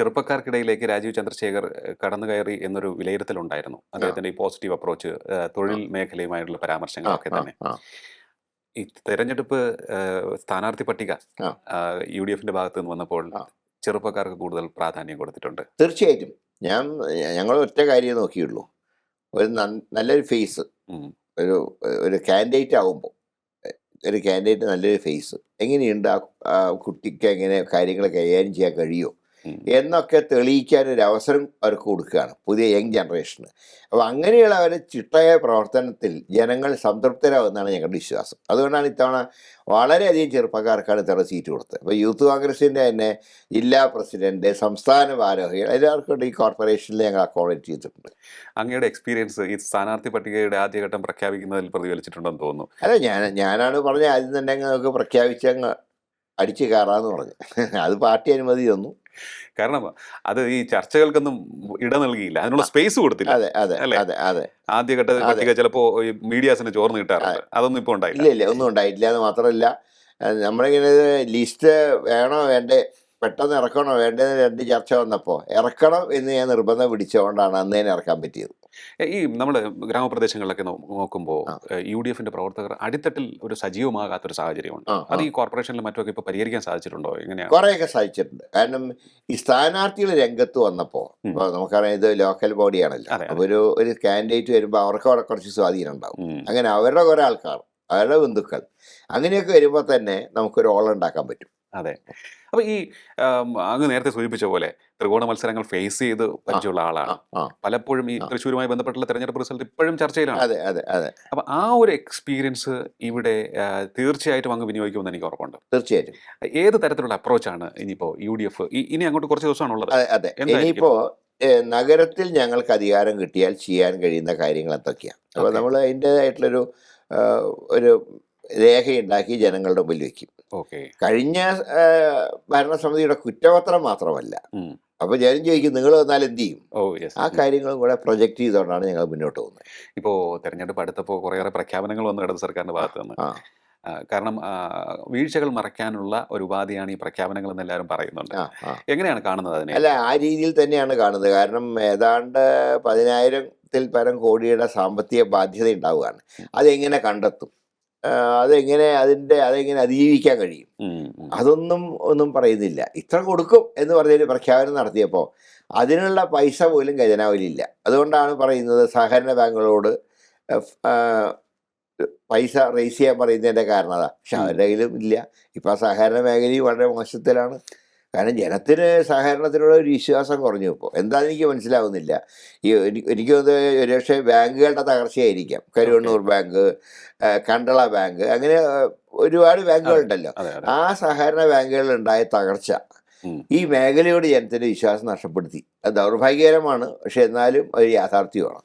ചെറുപ്പക്കാർക്കിടയിലേക്ക് രാജീവ് ചന്ദ്രശേഖർ കടന്നു കയറി എന്നൊരു വിലയിരുത്തലുണ്ടായിരുന്നു. അദ്ദേഹത്തിന്റെ ഈ പോസിറ്റീവ് അപ്രോച്ച് തൊഴിൽ മേഖലയുമായിട്ടുള്ള പരാമർശങ്ങളൊക്കെ തന്നെ. ഈ തെരഞ്ഞെടുപ്പ് സ്ഥാനാർത്ഥി പട്ടിക. യു ഡി എഫിന്റെ ഭാഗത്ത് നിന്ന് വന്നപ്പോൾ. ചെറുപ്പക്കാർക്ക് കൂടുതൽ പ്രാധാന്യം കൊടുത്തിട്ടുണ്ട്. തീർച്ചയായിട്ടും. ഞാൻ ഞങ്ങൾ ഒറ്റ കാര്യം നോക്കിയുള്ളൂ. ഒരു നല്ലൊരു ഫേസ്. ഒരു ഒരു കാൻഡിഡേറ്റ് ആകുമ്പോൾ ഒരു കാൻഡിഡേറ്റ് നല്ലൊരു ഫേസ്. എങ്ങനെയുണ്ട് ആ കുട്ടിക്ക് എങ്ങനെ കാര്യങ്ങൾ കൈകാര്യം ചെയ്യാൻ കഴിയുമോ. എന്നൊക്കെ തെളിയിക്കാൻ ഒരു അവസരം അവർക്ക് കൊടുക്കുകയാണ് പുതിയ യങ് ജനറേഷന്. അപ്പോൾ അങ്ങനെയുള്ള അവരുടെ ചിട്ടയായ പ്രവർത്തനത്തിൽ ജനങ്ങൾ സംതൃപ്തരാകുമെന്നാണ് ഞങ്ങളുടെ വിശ്വാസം. അതുകൊണ്ടാണ് ഇത്തവണ വളരെയധികം ചെറുപ്പക്കാർക്കാണ് ഇത്തവണ സീറ്റ് കൊടുത്തത്. അപ്പോൾ യൂത്ത് കോൺഗ്രസിന്റെ തന്നെ ജില്ലാ പ്രസിഡന്റ് സംസ്ഥാന ഭാരവാഹികൾ എല്ലാവർക്കും ഈ കോർപ്പറേഷനിൽ ഞങ്ങൾ അക്കോമഡേറ്റ് ചെയ്തിട്ടുണ്ട്. അങ്ങയുടെ എക്സ്പീരിയൻസ് ഈ സ്ഥാനാർത്ഥി പട്ടികയുടെ ആദ്യഘട്ടം പ്രഖ്യാപിക്കുന്നതിൽ പ്രതിഫലിച്ചിട്ടുണ്ടെന്ന് തോന്നുന്നു. അല്ല ഞാൻ ഞാനാണ് പറഞ്ഞ ആദ്യം തന്നെ ഞങ്ങൾക്ക് പ്രഖ്യാപിച്ചങ്ങ് അടിച്ചു കയറാന്ന് പറഞ്ഞു. അത് പാർട്ടി അനുമതി തന്നു. കാരണം അത് ഈ ചർച്ചകൾക്കൊന്നും ഇട നൽകിയില്ല. അതിനുള്ള സ്പേസ് കൊടുത്തില്ല. അതെ അതെ അതെ അതെ. ആദ്യഘട്ട അതെ. പട്ടിക ചിലപ്പോ ഈ മീഡിയാസിന് ചോർന്ന് കിട്ടാറുണ്ട്. അതൊന്നും ഇപ്പൊ ഉണ്ടായില്ല. ഇല്ല ഇല്ല ഒന്നും ഉണ്ടായിട്ടില്ല എന്ന് മാത്രമല്ല നമ്മളിങ്ങനെ ലിസ്റ്റ് വേണോ വേണ്ടേ പെട്ടെന്ന് ഇറക്കണോ വേണ്ടതെന്ന് രണ്ട് ചർച്ച വന്നപ്പോൾ ഇറക്കണം എന്ന് ഞാൻ നിർബന്ധം പിടിച്ചുകൊണ്ടാണ് അന്ന് തന്നെ ഇറക്കാൻ പറ്റിയത്. ഈ നമ്മൾ ഗ്രാമപ്രദേശങ്ങളിലൊക്കെ നോക്കുമ്പോൾ. യു ഡി എഫിന്റെ പ്രവർത്തകർ അടിത്തട്ടിൽ ഒരു സജീവമാകാത്തൊരു സാഹചര്യമുണ്ട് അത് ഈ കോർപ്പറേഷനിലും മറ്റൊക്കെ ഇപ്പൊ പരിഹരിക്കാൻ സാധിച്ചിട്ടുണ്ടോ? എങ്ങനെയാണ്? കുറേയൊക്കെ സാധിച്ചിട്ടുണ്ട്. കാരണം ഈ സ്ഥാനാർത്ഥികൾ രംഗത്ത് വന്നപ്പോൾ നമുക്കറിയാം ഇത് ലോക്കൽ ബോഡിയാണല്ലോ. അപ്പോൾ ഒരു ഒരു കാൻഡിഡേറ്റ് വരുമ്പോൾ അവർക്ക് അവിടെ കുറച്ച് സ്വാധീനം ഉണ്ടാവും അങ്ങനെ അവരുടെ കുറേ ആൾക്കാർ അവരുടെ ബന്ധുക്കൾ അങ്ങനെയൊക്കെ വരുമ്പോൾ തന്നെ നമുക്കൊരു ഓളം ഉണ്ടാക്കാൻ പറ്റും. അതെ. അപ്പൊ ഈ അങ്ങ് നേരത്തെ സൂചിപ്പിച്ച പോലെ ത്രികോണ മത്സരങ്ങൾ ഫേസ് ചെയ്ത് പരിചയമുള്ള ആളാണ്. പലപ്പോഴും ഈ. തൃശ്ശൂരുമായി ബന്ധപ്പെട്ടുള്ള തെരഞ്ഞെടുപ്പ് റിസൾട്ട് ഇപ്പോഴും ചർച്ചയിലാണ്. അതെ അതെ അതെ. അപ്പൊ ആ ഒരു എക്സ്പീരിയൻസ് ഇവിടെ തീർച്ചയായിട്ടും അങ്ങ് വിനിയോഗിക്കുമെന്ന് എനിക്ക് ഉറപ്പുണ്ട്. തീർച്ചയായിട്ടും. ഏത് തരത്തിലുള്ള അപ്രോച്ചാണ് ഇനിയിപ്പോ യു ഡി എഫ് ഇനി അങ്ങോട്ട് കുറച്ച് ദിവസമാണുള്ളത് ഉള്ളത്. അതെ? ഇനിയിപ്പോ നഗരത്തിൽ ഞങ്ങൾക്ക് അധികാരം കിട്ടിയാൽ ചെയ്യാൻ കഴിയുന്ന കാര്യങ്ങൾ എന്തൊക്കെയാണ് അപ്പോൾ നമ്മൾ അതിന്റെതായിട്ടുള്ളൊരു ഒരു രേഖയുണ്ടാക്കി ജനങ്ങളുടെ മുമ്പിൽ വെക്കും. ഓക്കെ കഴിഞ്ഞ ഭരണസമിതിയുടെ കുറ്റപത്രം മാത്രമല്ല. അപ്പോൾ ഞാൻ ചോദിക്കും നിങ്ങൾ വന്നാൽ എന്ത് ചെയ്യും? ആ കാര്യങ്ങളും കൂടെ പ്രൊജക്റ്റ് ചെയ്തുകൊണ്ടാണ് ഞങ്ങൾ മുന്നോട്ട് പോകുന്നത്. ഇപ്പോ തെരഞ്ഞെടുപ്പ് അടുത്തപ്പോൾ കുറേയേറെ പ്രഖ്യാപനങ്ങൾ വന്നു ഇടത് സർക്കാരിന്റെ ഭാഗത്ത് നിന്ന് കാരണം വീഴ്ചകൾ മറയ്ക്കാനുള്ള ഒരു ഉപാധിയാണ് ഈ പ്രഖ്യാപനങ്ങൾ എന്ന് എല്ലാവരും പറയുന്നുണ്ട് എങ്ങനെയാണ് കാണുന്നത് അതിനെ? അല്ല ആ രീതിയിൽ തന്നെയാണ് കാണുന്നത്. കാരണം ഏതാണ്ട് പതിനായിരത്തിൽ പരം കോടിയുടെ സാമ്പത്തിക ബാധ്യത ഉണ്ടാവുകയാണ്. അതെങ്ങനെ കണ്ടെത്തും? അതെങ്ങനെ അതിന്റെ അതെങ്ങനെ അതിജീവിക്കാൻ കഴിയും. അതൊന്നും ഒന്നും പറയുന്നില്ല. ഇത്ര കൊടുക്കും എന്ന് പറഞ്ഞൊരു പ്രഖ്യാപനം നടത്തിയപ്പോൾ അതിനുള്ള പൈസ പോലും ഖജനാവിലില്ല. അതുകൊണ്ടാണ് പറയുന്നത് സഹകരണ ബാങ്കുകളോട് പൈസ റേസ് ചെയ്യാൻ പറയുന്നതിന്റെ കാരണം അതാ. പക്ഷെ. അവരുടെ കയ്യിലും ഇല്ല. ഇപ്പം സഹകരണ മേഖലയും വളരെ മോശത്തിലാണ്. കാരണം ജനത്തിന് സഹകരണത്തിനുള്ള ഒരു വിശ്വാസം കുറഞ്ഞു ഇപ്പോൾ എന്താണെന്ന് എനിക്ക് മനസ്സിലാവുന്നില്ല. ഈ എനിക്ക് തോന്നുന്നത് ഒരുപക്ഷെ ബാങ്കുകളുടെ തകർച്ചയായിരിക്കാം. കരുവണ്ണൂർ ബാങ്ക് കണ്ടള ബാങ്ക് അങ്ങനെ ഒരുപാട് ബാങ്കുകളുണ്ടല്ലോ. ആ സഹകരണ ബാങ്കുകളിലുണ്ടായ തകർച്ച ഈ മേഖലയോട് ജനത്തിന്റെ വിശ്വാസം നഷ്ടപ്പെടുത്തി. അത് ദൗർഭാഗ്യകരമാണ്. പക്ഷെ എന്നാലും ഒരു യാഥാർത്ഥ്യമാണ്.